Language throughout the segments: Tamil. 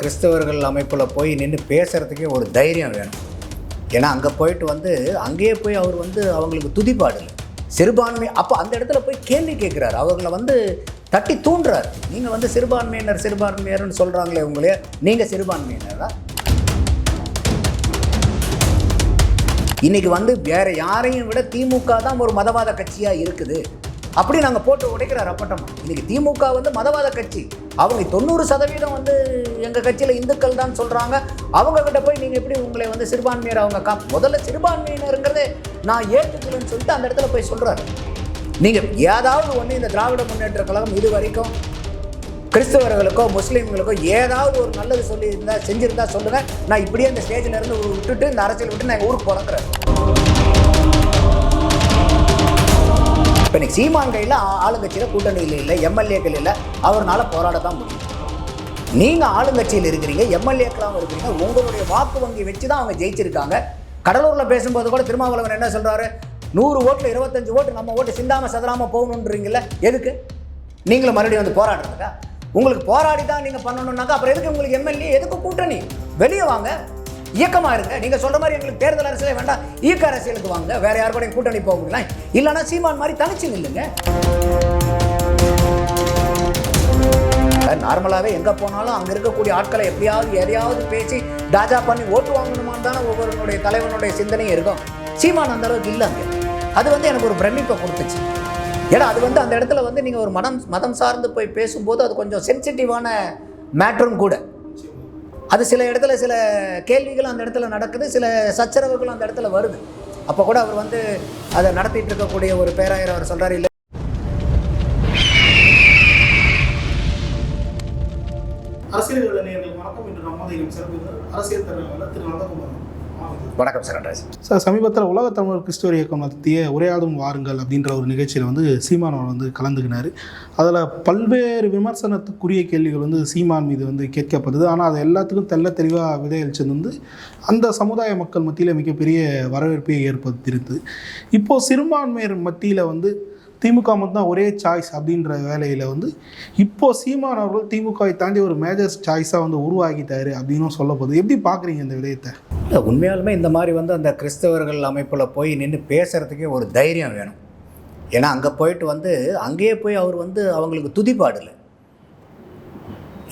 கிறிஸ்தவர்கள் அமைப்பில் போய் நின்று பேசுகிறதுக்கே ஒரு தைரியம் வேணும். ஏன்னா அங்கே போயிட்டு வந்து அங்கேயே போய் அவர் வந்து அவங்களுக்கு துதிப்பாடு சிறுபான்மை அப்போ அந்த இடத்துல போய் கேள்வி கேட்குறாரு. அவங்கள வந்து தட்டி தூண்டுறாரு. நீங்கள் வந்து சிறுபான்மையினர் சிறுபான்மையினர்னு சொல்கிறாங்களே உங்களே நீங்கள் சிறுபான்மையினரா? இன்னைக்கு வந்து வேறு யாரையும் விட திமுக தான் ஒரு மதவாத கட்சியாக இருக்குது. அப்படி நாங்கள் போட்டு உடைக்கிறார் அப்பட்டமா. இன்னைக்கு திமுக வந்து மதவாத கட்சி. அவங்க தொண்ணூறு சதவீதம் வந்து எங்கள் கட்சியில் இந்துக்கள் தான் சொல்கிறாங்க அவங்க கிட்ட போய் நீங்கள் எப்படி உங்களை வந்து சிறுபான்மையர் அவங்க கா முதல்ல சிறுபான்மையினருங்கிறதே நான் ஏற்றுக்கலன்னு சொல்லிட்டு அந்த இடத்துல போய் சொல்கிறாரு நீங்கள் ஏதாவது ஒன்று இந்த திராவிட முன்னேற்ற கழகம் இது வரைக்கும் கிறிஸ்தவர்களுக்கோ முஸ்லீம்களுக்கோ ஏதாவது ஒரு நல்லது சொல்லியிருந்தா செஞ்சிருந்தா சொல்லுங்கள் நான் இப்படியே இந்த ஸ்டேஜில் இருந்து விட்டுட்டு இந்த அரசியல் விட்டு நான் எங்கள் ஊருக்கு பிறக்கிறேன் இப்போ இன்னைக்கு சீமான் கையில் ஆ- ஆளுங்கட்சியில் கூட்டணியில் இல்லை எம்எல்ஏக்கள் இல்லை. அவர்னால போராட தான் முடியும். நீங்கள் ஆளுங்கட்சியில் இருக்கிறீங்க எம்எல்ஏக்களாகவும் இருக்கிறீங்க உங்களுடைய வாக்கு வங்கி வச்சு தான் அவங்க ஜெயிச்சிருக்காங்க. கடலூரில் பேசும்போது கூட திருமாவளவன் என்ன சொல்கிறாரு நூறு ஓட்டில் இருபத்தஞ்சு ஓட்டு நம்ம ஓட்டு சிந்தாமல் சதராமல் போகணுன்றீங்கள எதுக்கு? நீங்களும் மறுபடியும் வந்து போராடுறதுக்கா? உங்களுக்கு போராடி தான் நீங்கள் பண்ணணுன்னாக்கா அப்புறம் எதுக்கு உங்களுக்கு எம்எல்ஏ எதுக்கு கூட்டணி? வெளியே வாங்க. இயக்கமாக இருங்க. நீங்கள் சொல்கிற மாதிரி எங்களுக்கு தேர்தல் அரசியலே வேண்டாம். இயக்க அரசியலுக்கு வாங்க. வேறு யார் கூட கூட்டணி போக இல்லைனா இல்லைன்னா சீமான் மாதிரி தனிச்சு நில்லுங்க. நார்மலாகவே எங்கே போனாலும் அங்கே இருக்கக்கூடிய ஆட்களை எப்படியாவது எதையாவது பேசி தாஜா பண்ணி ஓட்டு வாங்கணுமான்னு தானே ஒவ்வொருவனுடைய தலைவனுடைய சிந்தனையும் இருக்கும். சீமான் அந்த அளவுக்கு இல்லை அங்கே. அது வந்து எனக்கு ஒரு பிரமிப்பை கொடுத்துச்சு. ஏன்னா அது வந்து அந்த இடத்துல வந்து நீங்கள் ஒரு மனம் மதம் சார்ந்து போய் பேசும்போது அது கொஞ்சம் சென்சிட்டிவான மேட்ரும் கூட. அது சில இடத்துல சில கேள்விகள் அந்த இடத்துல நடக்குது சில சச்சரவுகளும் அந்த இடத்துல வருது. அப்போ கூட அவர் வந்து அதை நடத்திட்டு இருக்கக்கூடிய ஒரு பேராயர் அவர் சொல்கிறார் இல்லை. அரசியல் வணக்கம். இன்று நம்மதையும் சிறப்பு அரசியல் தலைவர் திரு நந்தகுமார் வணக்கம் சரண்ராஜ் சார் சமீபத்தில் உலக தமிழர் கிறிஸ்துவர் இயக்கம் நடத்திய உரையாடும் வாருங்கள் அப்படின்ற ஒரு நிகழ்ச்சியில் வந்து சீமான் அவர் வந்து கலந்துக்கினார். அதில் பல்வேறு விமர்சனத்துக்குரிய கேள்விகள் வந்து சீமான் மீது வந்து கேட்கப்பட்டது. ஆனால் அது எல்லாத்துக்கும் தெல்ல தெளிவாக விதையளிச்சது வந்து அந்த சமுதாய மக்கள் மத்தியில் மிகப்பெரிய வரவேற்பை ஏற்படுத்தியிருந்தது இப்போது சிறுபான்மையர் மத்தியில் வந்து திமுக மட்டும்தான் ஒரே சாய்ஸ் அப்படின்ற வேலையில் வந்து இப்போது சீமான் அவர்கள் திமுகவை தாண்டி ஒரு மேஜர் சாய்ஸாக வந்து உருவாக்கிட்டாரு அப்படின்னும் சொல்லப்படுது எப்படி பார்க்குறீங்க இந்த விடயத்தை? இல்லை உண்மையாலுமே இந்த மாதிரி வந்து அந்த கிறிஸ்தவர்கள் அமைப்பில் போய் நின்று பேசுகிறதுக்கே ஒரு தைரியம் வேணும். ஏன்னா அங்கே போயிட்டு வந்து அங்கேயே போய் அவர் வந்து அவங்களுக்கு துதிப்பாடலை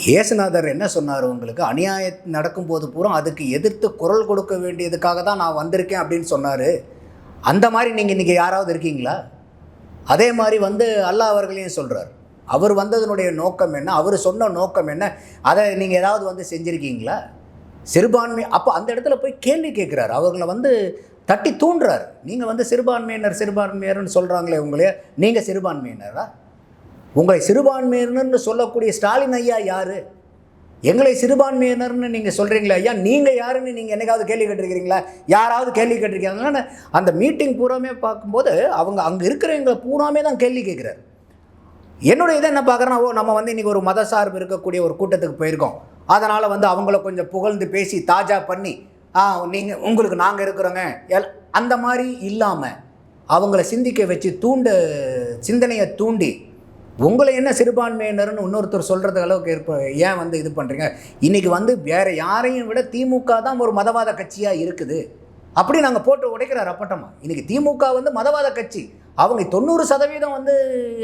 இயேசுநாதர் என்ன சொன்னார் உங்களுக்கு? அநியாயம் நடக்கும்போது பூரா அதுக்கு எதிர்த்து குரல் கொடுக்க வேண்டியதுக்காக தான் நான் வந்திருக்கேன் அப்படின்னு சொன்னார். அந்த மாதிரி நீங்கள் இன்றைக்கி யாராவது இருக்கீங்களா? அதே மாதிரி வந்து அல்லாஹ் அவர்களையும் சொல்கிறார் அவர் வந்ததனுடைய நோக்கம் என்ன? அவர் சொன்ன நோக்கம் என்ன? அதை நீங்கள் ஏதாவது வந்து செஞ்சுருக்கீங்களா? சிறுபான்மை அப்போ அந்த இடத்துல போய் கேள்வி கேட்குறாரு. அவங்கள வந்து தட்டி தூண்டுறாரு. நீங்கள் வந்து சிறுபான்மையினர் சிறுபான்மையினர்னு சொல்கிறாங்களே உங்களே நீங்கள் சிறுபான்மையினரா? உங்களை சிறுபான்மையினர்னு சொல்லக்கூடிய ஸ்டாலின் ஐயா யார்? எங்களை சிறுபான்மையினர்னு நீங்கள் சொல்கிறீங்களா ஐயா நீங்கள் யாருன்னு நீங்கள் என்னைக்காவது கேள்வி கேட்டிருக்கிறீங்களா? யாராவது கேள்வி கேட்டிருக்கீங்களா? அந்த மீட்டிங் பூராமே பார்க்கும்போது அவங்க அங்கே இருக்கிறவங்க பூராமே தான் கேள்வி கேட்குறாரு. என்னுடைய இதை என்ன பார்க்குறேன்னா ஓ நம்ம வந்து இன்றைக்கி ஒரு மத சார்பு இருக்கக்கூடிய ஒரு கூட்டத்துக்கு போயிருக்கோம். அதனால் வந்து அவங்கள கொஞ்சம் புகழ்ந்து பேசி தாஜா பண்ணி ஆ நீங்கள் உங்களுக்கு நாங்கள் இருக்கிறோங்க. எல் அந்த மாதிரி இல்லாமல் அவங்கள சிந்திக்க வச்சு தூண்ட சிந்தனையை தூண்டி உங்களை என்ன சிறுபான்மையினர்னு இன்னொருத்தர் சொல்கிறது அளவுக்கு இருப்ப ஏன் வந்து இது பண்ணுறீங்க இன்றைக்கி வந்து வேறு யாரையும் விட திமுக தான் ஒரு மதவாத கட்சியாக இருக்குது. அப்படி நாங்கள் போட்டு உடைக்கிறார் அப்பட்டமா. இன்றைக்கி திமுக வந்து மதவாத கட்சி. அவங்க தொண்ணூறு சதவீதம் வந்து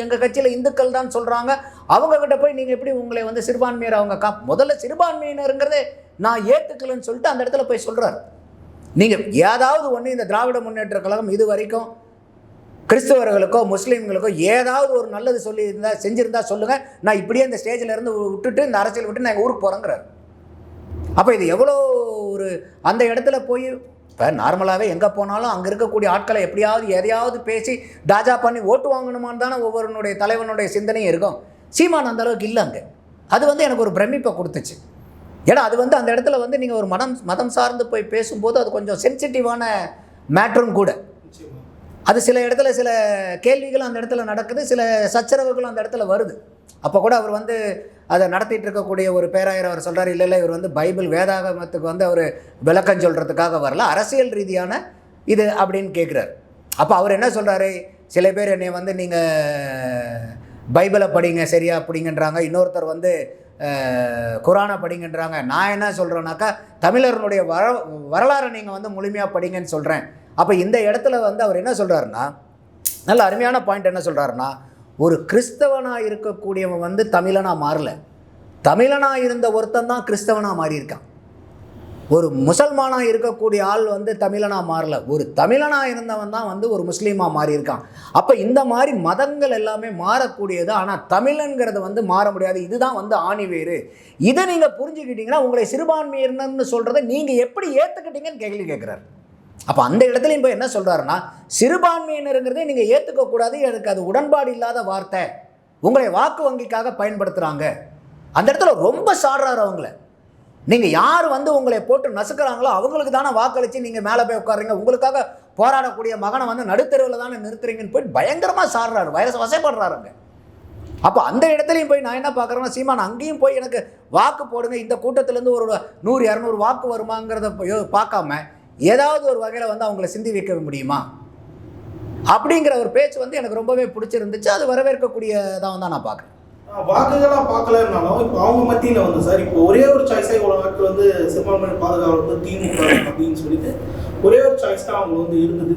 எங்கள் கட்சியில் இந்துக்கள் தான் சொல்கிறாங்க அவங்கக்கிட்ட போய் நீங்கள் எப்படி உங்களை வந்து சிறுபான்மையர் அவங்க கா முதல்ல சிறுபான்மையினருங்கிறதே நான் ஏற்றுக்கலன்னு சொல்லிட்டு அந்த இடத்துல போய் சொல்கிறார் நீங்கள் ஏதாவது ஒன்று இந்த திராவிட முன்னேற்ற கழகம் இது வரைக்கும் கிறிஸ்தவர்களுக்கோ முஸ்லீம்களுக்கோ ஏதாவது ஒரு நல்லது சொல்லியிருந்தா செஞ்சுருந்தா சொல்லுங்கள் நான் இப்படியே இந்த ஸ்டேஜில் இருந்து விட்டுட்டு இந்த அரசியல் விட்டு நான் எங்கள் ஊருக்கு போகிறேங்கிறார் அப்போ இது எவ்வளோ ஒரு அந்த இடத்துல போய் இப்போ நார்மலாகவே எங்கே போனாலும் அங்கே இருக்கக்கூடிய ஆட்களை எப்படியாவது எதையாவது பேசி டாஜா பண்ணி ஓட்டு வாங்கணுமான்னு தானே ஒவ்வொருனுடைய தலைவனுடைய சிந்தனையும் இருக்கும். சீமான் அந்த அளவுக்கு இல்லை அங்கே. அது வந்து எனக்கு ஒரு பிரமிப்பை கொடுத்துச்சு. ஏன்னா அது வந்து அந்த இடத்துல வந்து நீங்கள் ஒரு மதம் மதம் சார்ந்து போய் பேசும்போது அது கொஞ்சம் சென்சிட்டிவான மேட்ரும் கூட. அது சில இடத்துல சில கேள்விகள் அந்த இடத்துல நடக்குது சில சச்சரவுகளும் அந்த இடத்துல வருது. அப்போ கூட அவர் வந்து அதை நடத்திட்டு இருக்கக்கூடிய ஒரு பேராயர் அவர் சொல்கிறார் இல்லை இல்லை இவர் வந்து பைபிள் வேதாகமத்துக்கு வந்து அவர் விளக்கம் சொல்கிறதுக்காக வரல அரசியல் ரீதியான இது அப்படின்னு கேட்குறாரு அப்போ அவர் என்ன சொல்கிறாரு சில பேர் என்னை வந்து நீங்கள் பைபிளை படிங்க சரியா அப்படிங்கன்றாங்க இன்னொருத்தர் வந்து குரானை படிங்கன்றாங்க. நான் என்ன சொல்கிறேன்னாக்கா தமிழர்களுடைய வர வரலாறை நீங்கள் வந்து முழுமையாக படிங்கன்னு சொல்கிறேன் அப்போ இந்த இடத்துல வந்து அவர் என்ன சொல்கிறாருன்னா நல்ல அருமையான பாயிண்ட் என்ன சொல்கிறாருன்னா ஒரு கிறிஸ்தவனாக இருக்கக்கூடியவன் வந்து தமிழனாக மாறல. தமிழனாக இருந்த ஒருத்தன் தான் கிறிஸ்தவனாக மாறியிருக்கான். ஒரு முசல்மானாக இருக்கக்கூடிய ஆள் வந்து தமிழனாக மாறல. ஒரு தமிழனாக இருந்தவன் தான் வந்து ஒரு முஸ்லீமாக மாறியிருக்கான். அப்போ இந்த மாதிரி மதங்கள் எல்லாமே மாறக்கூடியது. ஆனால் தமிழன்கிறது வந்து மாற முடியாது. இதுதான் வந்து ஆணிவேறு இதை நீங்கள் புரிஞ்சுக்கிட்டீங்கன்னா உங்களை சிறுபான்மையினர்னு சொல்கிறத நீங்கள் எப்படி ஏற்றுக்கிட்டீங்கன்னு கேள்வி கேட்குறாரு. அப்போ அந்த இடத்துலையும் போய் என்ன சொல்கிறாருன்னா சிறுபான்மையினருங்கிறதே நீங்கள் ஏற்றுக்கக்கூடாது எனக்கு அது உடன்பாடு இல்லாத வார்த்தை. உங்களை வாக்கு வங்கிக்காக பயன்படுத்துகிறாங்க அந்த இடத்துல ரொம்ப சாடுறாரு அவங்கள. நீங்கள் யார் வந்து உங்களை போட்டு நசுக்கிறாங்களோ அவங்களுக்கு தானே வாக்களித்து நீங்கள் மேலே போய் உட்காருங்க உங்களுக்காக போராடக்கூடிய மகனை வந்து நடுத்தருவில் தானே நிறுத்துறீங்கன்னு போய் பயங்கரமாக சாடுறாரு. வயசு வசைப்படுறாருங்க. அப்போ அந்த இடத்துலையும் போய் நான் என்ன பார்க்குறேன்னா சீமான் அங்கேயும் போய் எனக்கு வாக்கு போடுங்க. இந்த கூட்டத்திலேருந்து ஒரு நூறு இரநூறு வாக்கு வருமாங்கிறத பார்க்காம ஏதாவது ஒரு வகையில் வந்து அவங்கள சிந்தி வைக்க முடியுமா? அப்படிங்கிற ஒரு பேச்சு வந்து எனக்கு ரொம்பவே பிடிச்சிருந்துச்சு. அது வரவேற்கக்கூடியதாக தான் நான் பார்க்குறேன். வாக்குகளா பார்க்கலனாலும் இப்போ அவங்க மத்தியில் வந்து சார் இப்போ ஒரே ஒரு சாய்ஸாக இவ்வளோ நாட்கள் வந்து சிறுபான்மையினர் பாதுகாவலர் வந்து திமுக அப்படின்னு சொல்லிட்டு ஒரே ஒரு சாய்ஸ் தான் அவங்க வந்து இருந்தது.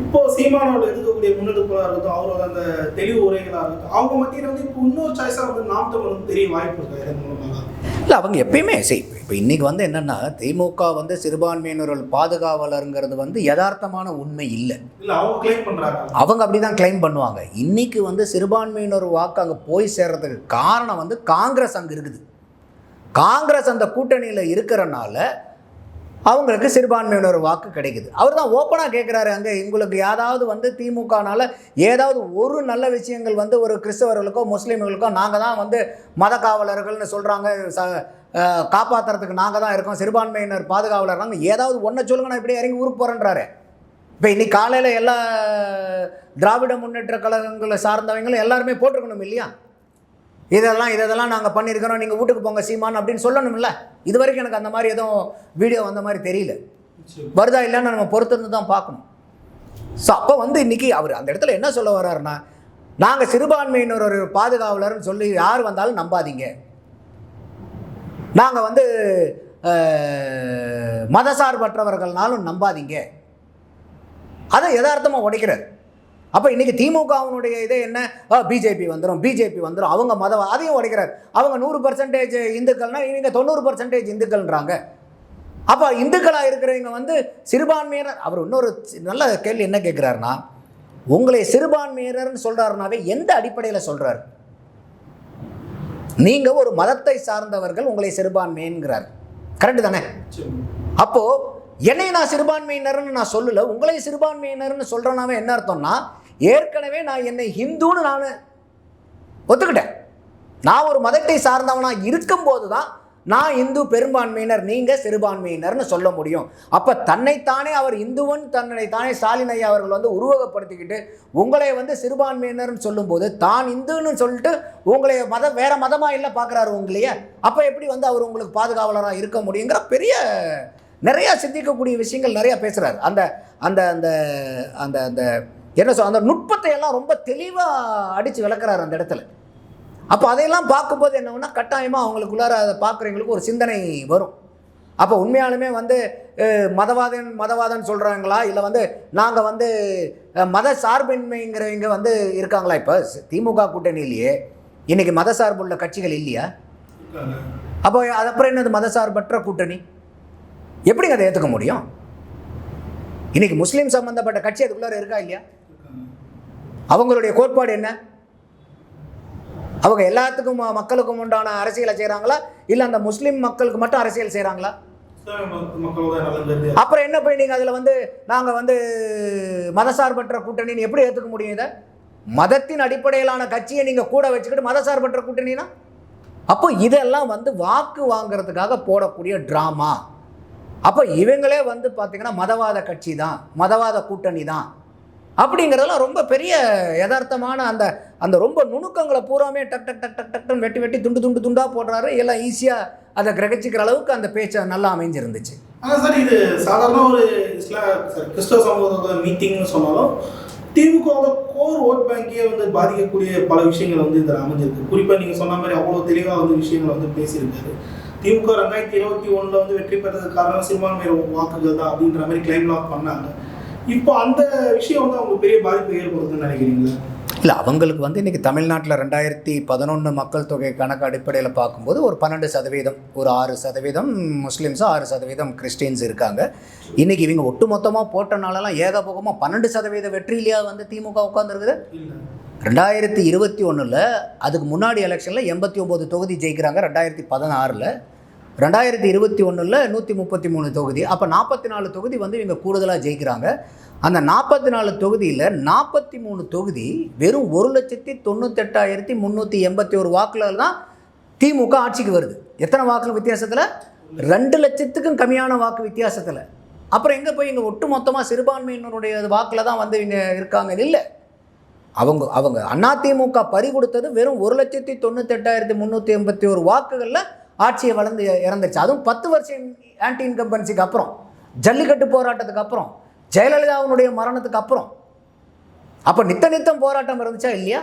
இப்போ சீமானோட இருக்கக்கூடிய முன்னெடுப்பாக இருக்கட்டும் அவரோட அந்த தெளிவு உரைகளாக இருக்கட்டும் அவங்க மத்தியில் வந்து இப்போ இன்னொரு சாய்ஸாக வந்து நாம் தமிழ் வந்து தெரிய வாய்ப்பு இருக்கா இதன் மூலமாக? இல்லை அவங்க எப்பயுமே சரி இப்போ இன்றைக்கி வந்து என்னென்னா திமுக வந்து சிறுபான்மையினர்கள் பாதுகாவலருங்கிறது வந்து யதார்த்தமான உண்மை இல்லை. இல்லை அவங்க கிளைம் பண்ணுறாங்க அவங்க அப்படி தான் கிளைம் பண்ணுவாங்க. இன்றைக்கி வந்து சிறுபான்மையினர் வாக்கு அங்கே போய் சேர்றதுக்கு காரணம் வந்து காங்கிரஸ் அங்கே இருக்குது. காங்கிரஸ் அந்த கூட்டணியில் இருக்கிறனால அவங்களுக்கு சிறுபான்மையினர் வாக்கு கிடைக்குது. அவர் தான் ஓப்பனாக கேட்குறாரு அங்கே. எங்களுக்கு ஏதாவது வந்து திமுகனால் ஏதாவது ஒரு நல்ல விஷயங்கள் வந்து ஒரு கிறிஸ்தவர்களுக்கோ முஸ்லீம்களுக்கோ நாங்கள் தான் வந்து மத காவலர்கள்னு சொல்கிறாங்க ச காப்பாற்றுறதுக்கு நாங்கள் தான் இருக்கோம். சிறுபான்மையினர் பாதுகாவலர் நாங்கள் ஏதாவது ஒன்றை சொல்லுங்க நான் இப்படி இறங்கி ஊருக்கு போகிறேன்றாரு இப்போ இன்னைக்கு காலையில் எல்லா திராவிட முன்னேற்ற கழகங்களை சார்ந்தவங்களும் எல்லாருமே போட்டிருக்கணும் இல்லையா? இதெல்லாம் இதெல்லாம் நாங்கள் பண்ணியிருக்கிறோம் நீங்கள் வீட்டுக்கு போங்க சீமான் அப்படின்னு சொல்லணும்ல. இது வரைக்கும் எனக்கு அந்த மாதிரி எதுவும் வீடியோ வந்த மாதிரி தெரியல. வருதா இல்லைன்னு நம்ம பொறுத்திருந்து தான் பார்க்கணும். ஸோ அப்போ வந்து இன்னைக்கு அவர் அந்த இடத்துல என்ன சொல்ல வர்றாருன்னா நாங்கள் சிறுபான்மையினர் ஒரு பாதுகாவலர்னு சொல்லி யார் வந்தாலும் நம்பாதீங்க. நாங்கள் வந்து மதசார்பற்றவர்கள்னாலும் நம்பாதீங்க. அதை யதார்த்தமாக உடைக்கிறார். அப்போ இன்றைக்கி திமுகவினுடைய இதே என்ன? பிஜேபி வந்துடும் பிஜேபி வந்துடும் அவங்க மத அதையும் உடைக்கிறார். அவங்க நூறு பர்சன்டேஜ் இந்துக்கள்னா இவங்க தொண்ணூறு பர்சன்டேஜ் இந்துக்கள்ன்றாங்க. அப்போ இந்துக்களாக இருக்கிறவங்க வந்து சிறுபான்மையினர் அவர் இன்னொரு நல்ல கேள்வி என்ன கேட்குறாருன்னா உங்களை சிறுபான்மையினர்னு சொல்கிறாருனாவே எந்த அடிப்படையில் சொல்கிறார் நீங்கள் ஒரு மதத்தை சார்ந்தவர்கள் உங்களை சிறுபான்மைங்கிறார் கரெக்டு தானே? அப்போது என்னை நான் சிறுபான்மையினர்னு நான் சொல்லல உங்களை சிறுபான்மையினர்னு சொல்கிறனாவே என்ன அர்த்தம்னா ஏற்கனவே நான் என்னை ஹிந்துன்னு நான் ஒத்துக்கிட்டேன். நான் ஒரு மதத்தை சார்ந்தவனாக இருக்கும்போது தான் நான் இந்து பெரும்பான்மையினர் நீங்கள் சிறுபான்மையினர்னு சொல்ல முடியும். அப்போ தன்னைத்தானே அவர் இந்துவன் தன்னைத்தானே ஸ்டாலின் ஐயா அவர்கள் வந்து உருவகப்படுத்திக்கிட்டு உங்களை வந்து சிறுபான்மையினர்னு சொல்லும்போது தான் இந்துன்னு சொல்லிட்டு உங்களை மத வேறு மதமாக இல்லை பார்க்குறாரு உங்களையே அப்போ எப்படி வந்து அவர் உங்களுக்கு பாதுகாவலராக இருக்க முடியுங்கிற பெரிய நிறையா சிந்திக்கக்கூடிய விஷயங்கள் நிறையா பேசுகிறார் அந்த அந்த அந்த அந்த அந்த என்ன சொல் அந்த நுட்பத்தை எல்லாம் ரொம்ப தெளிவாக அடித்து விளக்குறாரு அந்த இடத்துல. அப்போ அதையெல்லாம் பார்க்கும்போது என்னன்னா கட்டாயமாக அவங்களுக்குள்ளார அதை பார்க்குறவங்களுக்கு ஒரு சிந்தனை வரும். அப்போ உண்மையாலுமே வந்து மதவாதன் மதவாதன் சொல்கிறாங்களா இல்லை வந்து நாங்கள் வந்து மத சார்பின்மைங்கிறவங்க வந்து இருக்காங்களா? இப்போ திமுக கூட்டணியிலேயே இன்றைக்கி மத சார்புள்ள கட்சிகள் இல்லையா? அப்போ அதப்புறம் என்னது? என்னது மதசார்பற்ற கூட்டணி. எப்படிங்க அதை ஏற்றுக்க முடியும்? இன்றைக்கி முஸ்லீம் சம்மந்தப்பட்ட கட்சி அதுக்குள்ளார இருக்கா இல்லையா? அவங்களுடைய கோட்பாடு என்ன? அவங்க எல்லாத்துக்கும் ம- மக்களுக்கும் உண்டான அரசியலை செய்கிறாங்களா இல்லை அந்த முஸ்லீம் மக்களுக்கு மட்டும் அரசியல் செய்கிறாங்களா அப்புறம் என்ன போய் நீங்கள் அதில் வந்து நாங்கள் வந்து மதசார்பற்ற கூட்டணின்னு எப்படி ஏற்றுக்க முடியும் இதை? மதத்தின் அடிப்படையிலான கட்சியை நீங்கள் கூட வச்சுக்கிட்டு மதசார்பற்ற கூட்டணினா? அப்போ இதெல்லாம் வந்து வாக்கு வாங்குறதுக்காக போடக்கூடிய ட்ராமா அப்போ இவங்களே வந்து பார்த்திங்கன்னா மதவாத கட்சி தான் மதவாத கூட்டணி தான் அப்படிங்கிறதெல்லாம் ரொம்ப பெரிய யதார்த்தமான அந்த அந்த ரொம்ப நுணுக்கங்களை பூராமே டக் டக் டக் டக் டக்னு வெட்டி வெட்டி துண்டு துண்டு துண்டாக போடுறாரு. எல்லாம் ஈஸியாக அதை கிரகிச்சிக்கிற அளவுக்கு அந்த பேச்சை நல்லா அமைஞ்சிருந்துச்சு. ஆனால் சார் இது சாதாரண ஒரு கிறிஸ்தவ சமூகத்தோட மீட்டிங்னு சொன்னாலும் திமுகவோட கோர் ஓட் பேங்கே வந்து பாதிக்கக்கூடிய பல விஷயங்கள் வந்து இதில் அமைஞ்சிருக்கு. குறிப்பாக நீங்கள் சொன்ன மாதிரி அவ்வளோ தெளிவாக வந்து விஷயங்களை வந்து பேசியிருக்காரு. திமுக ரெண்டாயிரத்தி இருபத்தி ஒன்றில் வந்து வெற்றி பெற்றதுக்கு காரணம் சிறுபான்மையர் வாக்குகள் தான் அப்படின்ற மாதிரி கிளைம்லாம் பண்ணாங்க. இப்போ அந்த விஷயம் வந்து அவங்களுக்கு பெரிய பாதிப்பு ஏற்படுத்துன்னு நினைக்கிறீங்களா? இல்லை அவங்களுக்கு வந்து இன்றைக்கி தமிழ்நாட்டில் ரெண்டாயிரத்தி பதினொன்று மக்கள் தொகை கணக்கு அடிப்படையில் பார்க்கும்போது ஒரு பன்னெண்டு சதவீதம் ஒரு ஆறு சதவீதம் முஸ்லீம்ஸும் ஆறு சதவீதம் கிறிஸ்டின்ஸ் இருக்காங்க. இன்றைக்கி இவங்க ஒட்டுமொத்தமாக போட்டனாலலாம் ஏகபோகமாக பன்னெண்டு சதவீத வெற்றிலையா வந்து திமுக உட்காந்துருக்குது ரெண்டாயிரத்தி இருபத்தி ஒன்றில் அதுக்கு முன்னாடி எலெக்ஷனில் எண்பத்தி ஒம்பது தொகுதி ஜெயிக்கிறாங்க ரெண்டாயிரத்தி பதினாறில். ரெண்டாயிரத்தி இருபத்தி ஒன்றில் நூற்றி முப்பத்தி மூணு தொகுதி. அப்போ நாற்பத்தி நாலு தொகுதி வந்து இவங்க கூடுதலாக ஜெயிக்கிறாங்க. அந்த நாற்பத்தி நாலு தொகுதியில் நாற்பத்தி மூணு தொகுதி வெறும் ஒரு லட்சத்தி தொண்ணூத்தெட்டாயிரத்தி முந்நூற்றி எண்பத்தி ஒரு வாக்குகள் தான் திமுக ஆட்சிக்கு வருது. எத்தனை வாக்கு வித்தியாசத்தில்? ரெண்டு லட்சத்துக்கும் கம்மியான வாக்கு வித்தியாசத்தில். அப்புறம் எங்கே போய் இங்கே ஒட்டு மொத்தமாக சிறுபான்மையினருடைய வாக்கில் தான் வந்து இவங்க இருக்காங்க இல்லை. அவங்க அவங்க அதிமுக பறி கொடுத்தது வெறும் ஒரு லட்சத்தி தொண்ணூத்தெட்டாயிரத்தி முந்நூற்றி எண்பத்தி ஒரு வாக்குகளில் ஆட்சியை வளர்ந்து இறந்துச்சு அதுவும் பத்து வருஷம் ஆன்டி இன்கம்பன்சிக்கு அப்புறம். ஜல்லிக்கட்டு போராட்டத்துக்கு அப்புறம். ஜெயலலிதாவினுடைய மரணத்துக்கு அப்புறம். அப்போ நித்த நித்தம் போராட்டம் இருந்துச்சா இல்லையா?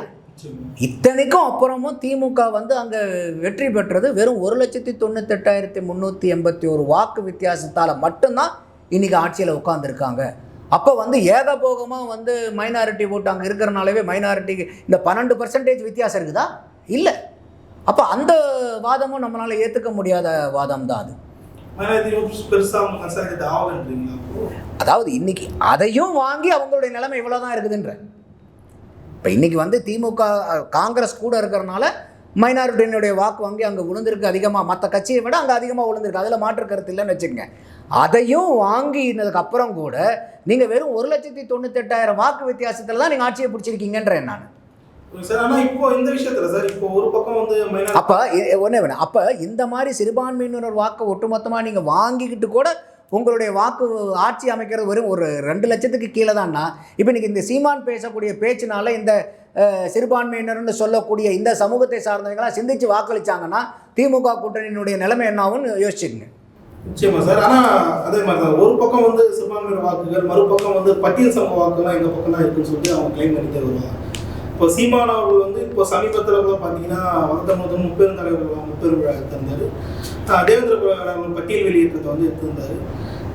இத்தனைக்கும் அப்புறமும் திமுக வந்து அங்கே வெற்றி பெற்றது வெறும் ஒரு லட்சத்தி தொண்ணூத்தெட்டாயிரத்தி முந்நூற்றி எண்பத்தி ஒரு வாக்கு வித்தியாசத்தால் மட்டும்தான் இன்றைக்கி ஆட்சியில் உட்காந்துருக்காங்க அப்போ வந்து ஏகபோகமாக வந்து மைனாரிட்டி ஓட்டு அங்கே இருக்கிறனாலவே மைனாரிட்டிக்கு இந்த பன்னெண்டு பர்சன்டேஜ் வித்தியாசம் இருக்குதா? இல்லை. அப்போ அந்த வாதமும் நம்மளால் ஏற்றுக்க முடியாத வாதம் தான் அது அதாவது இன்னைக்கு அதையும் வாங்கி அவங்களுடைய நிலைமை இவ்வளோ தான் இருக்குதுன்ற. இப்போ இன்னைக்கு வந்து திமுக காங்கிரஸ் கூட இருக்கிறனால மைனாரிட்டியினுடைய வாக்கு வங்கி அங்கே விழுந்திருக்கு அதிகமாக மற்ற கட்சியை விட அங்கே அதிகமாக விழுந்திருக்கு அதில் மாற்று கருத்து இல்லைன்னு வச்சுக்கோங்க. அதையும் வாங்கினதுக்கு அப்புறம் கூட நீங்கள் வெறும் ஒரு லட்சத்தி தொண்ணூத்தெட்டாயிரம் வாக்கு வித்தியாசத்தில் தான் நீங்கள் ஆட்சியை பிடிச்சிருக்கீங்கன்றேன் நான். சார் ஆனால் இப்போ இந்த விஷயத்துல சார் இப்போ ஒரு பக்கம் வந்து மைனாரிட்டி அப்போ ஒன்றே வேணும் அப்போ இந்த மாதிரி சிறுபான்மையினர் வாக்கு ஒட்டுமொத்தமாக நீங்கள் வாங்கிக்கிட்டு கூட உங்களுடைய வாக்கு ஆட்சி அமைக்கிறது வெறும் ஒரு ரெண்டு லட்சத்துக்கு கீழே தான்னா இப்போ இன்னைக்கு இந்த சீமான் பேசக்கூடிய பேச்சினால இந்த சிறுபான்மையினர்னு சொல்லக்கூடிய இந்த சமூகத்தை சார்ந்தவங்களாம் சிந்திச்சு வாக்களிச்சாங்கன்னா திமுக கூட்டணியினுடைய நிலைமை என்ன ஆகும்னு யோசிச்சுக்கங்க. நிச்சயமா சார். ஆனா அதே மாதிரி தான். ஒரு பக்கம் வந்து சிறுபான்மையினர் வாக்குகள் மறுபக்கம் வந்து பட்டியல் சமூக வாக்குலாம் எங்க பக்கம் தான் இருக்குன்னு சொல்லிட்டு அவங்க கிளைம் பண்ணிட்டே வருவாங்க. இப்போ சீமான் அவர்கள் வந்து இப்போ சமீபத்தில் கூட பார்த்தீங்கன்னா வந்த முதல் முப்பெரும் தலைவர்கள் முப்பெரும் விழா எடுத்திருந்தாரு. தேவேந்திர குல அவர்கள் பட்டியல் வெளியேற்றத்தை வந்து எடுத்திருந்தாரு.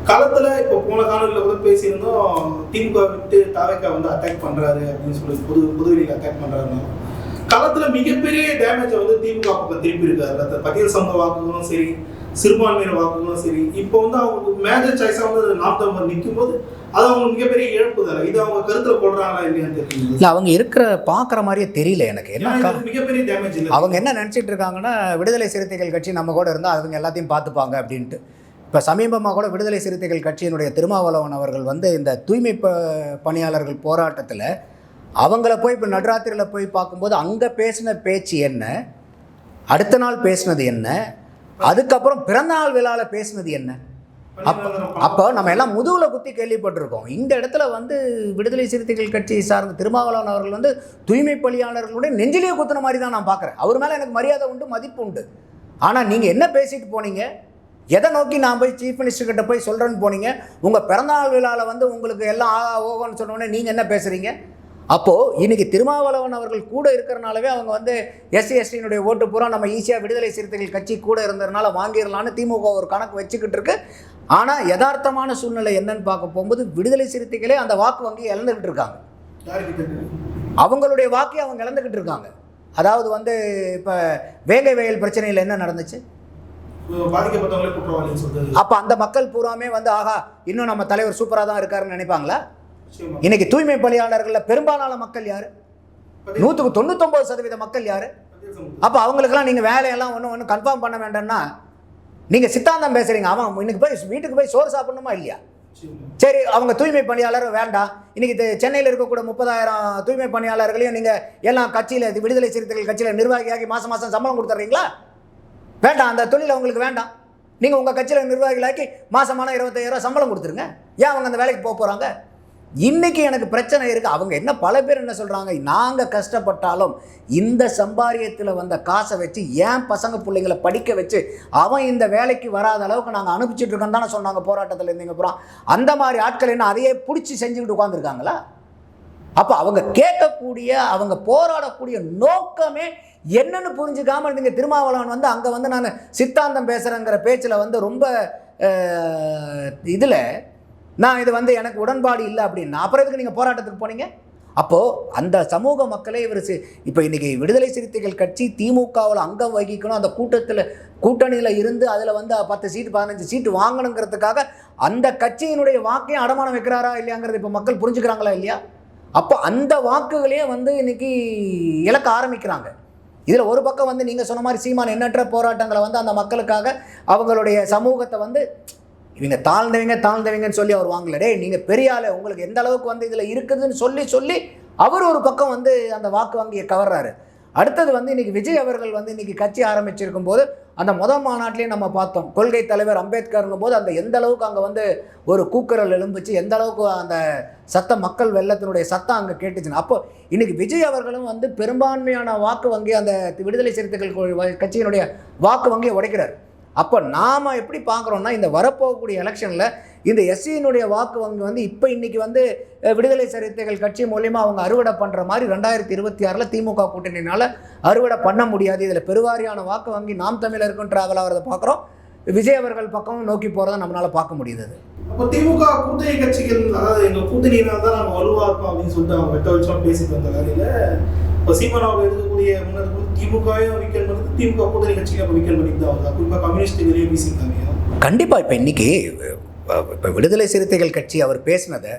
களத்தில் இப்போ போன காணொலியில் கூட பேசியிருந்தோம் திமுக விட்டு தாவேக்கா வந்து அட்டாக் பண்ணுறாரு அப்படின்னு சொல்லி புது புதுவெளியில் அட்டாக் பண்ணுறாருன்னா களத்தில் மிகப்பெரிய டேமேஜை வந்து திமுக பக்கம் திருப்பி இருக்காரு. அந்த பட்டியல் சமூக வாக்குகளும் சரி சிறுபான்மையினர் வாக்குகளும் சரி இப்போ வந்து அவங்களுக்கு மேஜர் சாய்ஸாக வந்து நாம் தமிழர் நிற்கும் போது அது அவங்களுக்கு மிகப்பெரிய இழப்பு தானே இது அவங்க கருத்தில் கொள்றாங்களா இல்லையான்னு தெரியல இல்லை அவங்க இருக்கிற பார்க்குற மாதிரியே தெரியல எனக்கு. என்ன மிகப்பெரிய டேமேஜ் இல்லை. அவங்க என்ன நினச்சிட்டு இருக்காங்கன்னா விடுதலை சிறுத்தைகள் கட்சி நம்ம கூட இருந்தால் அவங்க எல்லாத்தையும் பார்த்துப்பாங்க அப்படின்ட்டு. இப்போ சமீபமாக கூட விடுதலை சிறுத்தைகள் கட்சியினுடைய திருமாவளவன் அவர்கள் வந்து இந்த தூய்மை ப பணியாளர்கள் போராட்டத்தில் அவங்கள போய் இப்போ நடுராத்திரியில் போய் பார்க்கும்போது அங்கே பேசின பேச்சு என்ன? அடுத்த நாள் பேசினது என்ன? அதுக்கப்புறம் பிறந்தநாள் விழாவில் பேசினது என்ன? அப்போ அப்போ நம்ம எல்லாம் முதுகில் குத்தி கேள்விப்பட்டிருக்கோம். இந்த இடத்துல வந்து விடுதலை சிறுத்தைகள் கட்சியை சார்ந்த திருமாவளவன் அவர்கள் வந்து தூய்மை பணியாளர்களுடைய நெஞ்சிலேயே குத்துன மாதிரி தான் நான் பார்க்குறேன் அவர் மேலே எனக்கு மரியாதை உண்டு மதிப்பு உண்டு. ஆனால் நீங்கள் என்ன பேசிட்டு போனீங்க? எதை நோக்கி நான் போய் சீஃப் மினிஸ்டர் கிட்ட போய் சொல்கிறேன்னு போனீங்க? உங்கள் பிறந்தநாள் விழாவில் வந்து உங்களுக்கு எல்லாம் ஆ ஓகோன்னு சொன்னோடனே நீங்கள் என்ன பேசுகிறீங்க அப்போது இன்னைக்கு திருமாவளவன் அவர்கள் கூட இருக்கிறனாலவே அவங்க வந்து எஸ்சி எஸ்டியினுடைய ஓட்டு பூரா நம்ம ஈஸியாக விடுதலை சிறுத்தைகள் கட்சி கூட இருந்ததுனால வாங்கிடலான்னு திமுக ஒரு கணக்கு வச்சுக்கிட்டு இருக்கு. ஆனால் யதார்த்தமான சூழ்நிலை என்னன்னு பார்க்க போகும்போது விடுதலை சிறுத்தைகளே அந்த வாக்கு வங்கி இழந்துக்கிட்டு இருக்காங்க. அவங்களுடைய வாக்கை அவங்க இழந்துக்கிட்டு இருக்காங்க. அதாவது வந்து இப்போ வேங்கை வயல் பிரச்சனையில் என்ன நடந்துச்சு? அப்போ அந்த மக்கள் பூராமே வந்து ஆஹா இன்னும் நம்ம தலைவர் சூப்பராக தான் இருக்காருன்னு நினைப்பாங்களா. இன்னைக்கு தூய்மை பணியாளர்களில் பெரும்பாலான மக்கள் யார்? நூற்றுக்கு தொண்ணூத்தொம்பது சதவீத மக்கள் யார். அப்போ அவங்களுக்கெல்லாம் நீங்கள் வேலையெல்லாம் ஒன்றும் ஒன்றும் கன்ஃபார்ம் பண்ண வேண்டாம்னா நீங்கள் சித்தாந்தம் பேசுகிறீங்க அவன் இன்னைக்கு போய் வீட்டுக்கு போய் சோறு சாப்பிடணுமா இல்லையா. சரி அவங்க தூய்மை பணியாளர் வேண்டாம். இன்னைக்கு சென்னையில் இருக்கக்கூடிய முப்பதாயிரம் தூய்மை பணியாளர்களையும் நீங்கள் எல்லாம் கட்சியில் விடுதலை சிறுத்தைகள் கட்சியில் நிர்வாகியாகி மாதம் மாதம் சம்பளம் கொடுத்துட்றீங்களா வேண்டாம் அந்த தொழில் அவங்களுக்கு வேண்டாம். நீங்கள் உங்கள் கட்சியில் நிர்வாகிகளாக்கி மாதமான இருபத்தாயிரம் சம்பளம் கொடுத்துருங்க. ஏன் அவங்க அந்த வேலைக்கு போக போகிறாங்க இன்னைக்கு எனக்கு பிரச்சனை இருக்குது அவங்க என்ன பல பேர் என்ன சொல்கிறாங்க நாங்கள் கஷ்டப்பட்டாலும் இந்த சம்பாரியத்தில் வந்த காசை வச்சு ஏன் பசங்க பிள்ளைங்களை படிக்க வச்சு அவன் இந்த வேலைக்கு வராத அளவுக்கு நாங்கள் அனுப்பிச்சிட்டு இருக்கோம்னு தானே சொன்னாங்க போராட்டத்தில் இருந்தீங்க அப்புறம் அந்த மாதிரி ஆட்கள் என்ன அதையே பிடிச்சி செஞ்சுக்கிட்டு உட்காந்துருக்காங்களா அப்போ அவங்க கேட்கக்கூடிய அவங்க போராடக்கூடிய நோக்கமே என்னன்னு புரிஞ்சுக்காமல் நீங்கள் திருமாவளவன் வந்து அங்கே வந்து நான் சித்தாந்தம் பேசுகிறேங்கிற பேச்சில் வந்து ரொம்ப இதில் நான் இது வந்து எனக்கு உடன்பாடு இல்லை அப்படின்னா அப்புறம் இதுக்கு நீங்கள் போராட்டத்துக்கு போனீங்க? அப்போது அந்த சமூக மக்களே இவர் இப்போ இன்றைக்கி விடுதலை சிறுத்தைகள் கட்சி திமுகவில் அங்கம் வகிக்கணும் அந்த கூட்டத்தில் கூட்டணியில் இருந்து அதில் வந்து பத்து சீட்டு பதினஞ்சு சீட்டு வாங்கணுங்கிறதுக்காக அந்த கட்சியினுடைய வாக்கையும் அடமானம் வைக்கிறாரா இல்லையாங்கிறது இப்போ மக்கள் புரிஞ்சுக்கிறாங்களா இல்லையா? அப்போ அந்த வாக்குகளையே வந்து இன்றைக்கி இழக்க ஆரம்பிக்கிறாங்க. இதில் ஒரு பக்கம் வந்து நீங்கள் சொன்ன மாதிரி சீமான் எண்ணற்ற போராட்டங்களை வந்து அந்த மக்களுக்காக அவங்களுடைய சமூகத்தை வந்து இவங்க தாழ்ந்தவங்க தாழ்ந்தவங்கன்னு சொல்லி அவர் வாங்கல. நீங்கள் பெரிய ஆளு உங்களுக்கு எந்த அளவுக்கு வந்து இதில் இருக்குதுன்னு சொல்லி சொல்லி அவர் ஒரு பக்கம் வந்து அந்த வாக்கு வங்கியை கவர்றாரு. அடுத்தது வந்து இன்னைக்கு விஜய் அவர்கள் வந்து இன்னைக்கு கட்சி ஆரம்பிச்சிருக்கும் போது அந்த முதல் மாநாட்டிலேயே நம்ம பார்த்தோம். கொள்கை தலைவர் அம்பேத்கருங்கும் போது அந்த எந்த அளவுக்கு அங்கே வந்து ஒரு கூக்குரல் எழும்புச்சு எந்த அளவுக்கு அந்த சத்தம் மக்கள் வெள்ளத்தினுடைய சத்தம் அங்கே கேட்டுச்சுன்னு. அப்போ இன்னைக்கு விஜய் அவர்களும் வந்து பெரும்பான்மையான வாக்கு வங்கி அந்த விடுதலை சிறுத்தைகள் கட்சியினுடைய வாக்கு வங்கியை உடைக்கிறார். அப்போ நாம் எப்படி பார்க்குறோன்னா இந்த வரப்போகக்கூடிய எலெக்ஷனில் இந்த எஸ்சியினுடைய வாக்கு வங்கி வந்து இப்போ இன்னைக்கு வந்து விடுதலை சிறுத்தைகள் கட்சி மூலயமா அவங்க அறுவடை பண்ணுற மாதிரி ரெண்டாயிரத்தி இருபத்தி ஆறில் திமுக கூட்டணினால் அறுவடை பண்ண முடியாது. இதில் பெருவாரியான வாக்கு வங்கி நாம் தமிழருக்கும் ட்ராவல் ஆகிறத பார்க்குறோம். விஜய் அவர்கள் பக்கமும் நோக்கி போகிறத நம்மளால் பார்க்க முடியுது அப்போ திமுக கூட்டணி கட்சிகள் அதாவது எங்கள் கூட்டணியினால் தான் நாங்கள் வலுவா இருக்கோம் அப்படின்னு சொல்லிட்டு அவங்க வெட்ட வச்சோம் பேசிட்டு வந்த வேலையில் இப்போ சீமானாவை எடுக்கக்கூடிய முன்னாடி வந்து திமுகவையும் வீக்கெண்ட் பண்ணுறது திமுக கூட்டணி கட்சிகள் அப்போ வீக்கெண்ட் பண்ணிட்டு தான் வருது குறிப்பாக கம்யூனிஸ்ட் வெளியே பேசியிருக்காங்க கண்டிப்பாக இப்போ இன்னைக்கு இப்போ விடுதலை சிறுத்தைகள் கட்சி அவர் பேசினதை